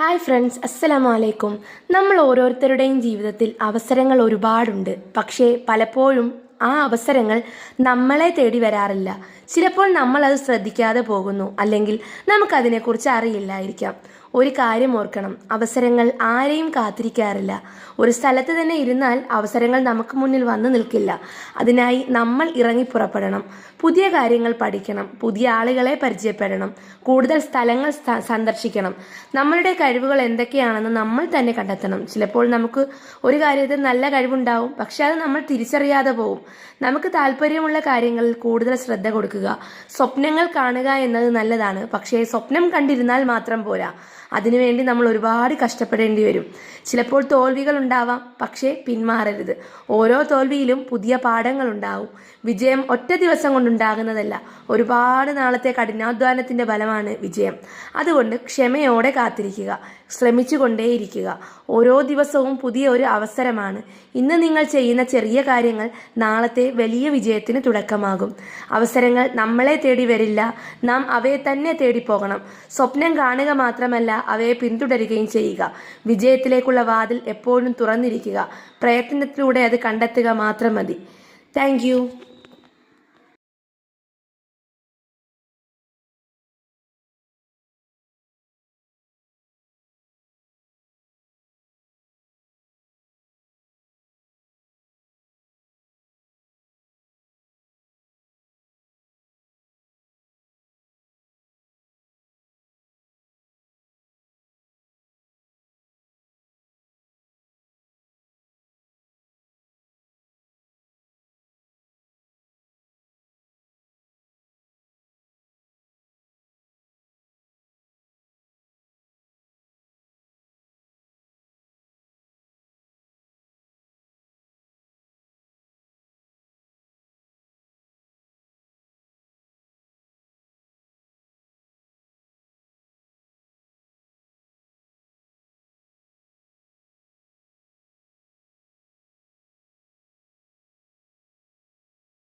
Hi friends അസ്സലാമു അലൈക്കും നമ്മൾ ഓരോരുത്തരുടെയും ജീവിതത്തിൽ അവസരങ്ങൾ ഒരുപാടുണ്ട്. പക്ഷേ പലപ്പോഴും ആ അവസരങ്ങൾ നമ്മളെ തേടി വരാറില്ല. ചിലപ്പോൾ നമ്മൾ അത് ശ്രദ്ധിക്കാതെ പോകുന്നു. അല്ലെങ്കിൽ നമുക്കതിനെക്കുറിച്ച് അറിയില്ലായിരിക്കാം. ഒരു കാര്യം ഓർക്കണം. അവസരങ്ങൾ ആരെയും കാത്തിരിക്കാറില്ല. ഒരു സ്ഥലത്ത് തന്നെ ഇരുന്നാൽ അവസരങ്ങൾ നമുക്ക് മുന്നിൽ വന്നു നിൽക്കില്ല. അതിനായി നമ്മൾ ഇറങ്ങി പുറപ്പെടണം. പുതിയ കാര്യങ്ങൾ പഠിക്കണം. പുതിയ ആളുകളെ പരിചയപ്പെടണം. കൂടുതൽ സ്ഥലങ്ങൾ സന്ദർശിക്കണം. നമ്മളുടെ കഴിവുകൾ എന്തൊക്കെയാണെന്ന് നമ്മൾ തന്നെ കണ്ടെത്തണം. ചിലപ്പോൾ നമുക്ക് ഒരു കാര്യത്തിൽ നല്ല കഴിവുണ്ടാവും. പക്ഷെ അത് നമ്മൾ തിരിച്ചറിയാതെ പോവും. നമുക്ക് താല്പര്യമുള്ള കാര്യങ്ങളിൽ കൂടുതൽ ശ്രദ്ധ കൊടുക്കുക. സ്വപ്നങ്ങൾ കാണുക എന്നത് നല്ലതാണ്. പക്ഷേ സ്വപ്നം കണ്ടിരുന്നാൽ മാത്രം പോരാ. അതിനുവേണ്ടി നമ്മൾ ഒരുപാട് കഷ്ടപ്പെടേണ്ടി വരും. ചിലപ്പോൾ തോൽവികൾ ഉണ്ടാവാം പക്ഷേ പിന്മാറരുത്. ഓരോ തോൽവിയിലും പുതിയ പാഠങ്ങൾ ഉണ്ടാവും. വിജയം ഒറ്റ ദിവസം കൊണ്ടുണ്ടാകുന്നതല്ല ഒരുപാട് നാളത്തെ കഠിനാധ്വാനത്തിന്റെ ഫലമാണ് വിജയം. അതുകൊണ്ട് ക്ഷമയോടെ കാത്തിരിക്കുക ശ്രമിച്ചുകൊണ്ടേയിരിക്കുക. ഓരോ ദിവസവും പുതിയ ഒരു അവസരമാണ്. ഇന്ന് നിങ്ങൾ ചെയ്യുന്ന ചെറിയ കാര്യങ്ങൾ നാളത്തെ വലിയ വിജയത്തിന് തുടക്കമാകും. അവസരങ്ങൾ നമ്മളെ തേടി വരില്ല നാം അവയെ തന്നെ തേടി പോകണം. സ്വപ്നം കാണുക മാത്രമല്ല അവയെ പിന്തുടരുകയും ചെയ്യുക. വിജയത്തിലേക്കുള്ള വാതിൽ എപ്പോഴും തുറന്നിരിക്കുക. പ്രയത്നത്തിലൂടെ അത് കണ്ടെത്തുക മാത്രം മതി. താങ്ക്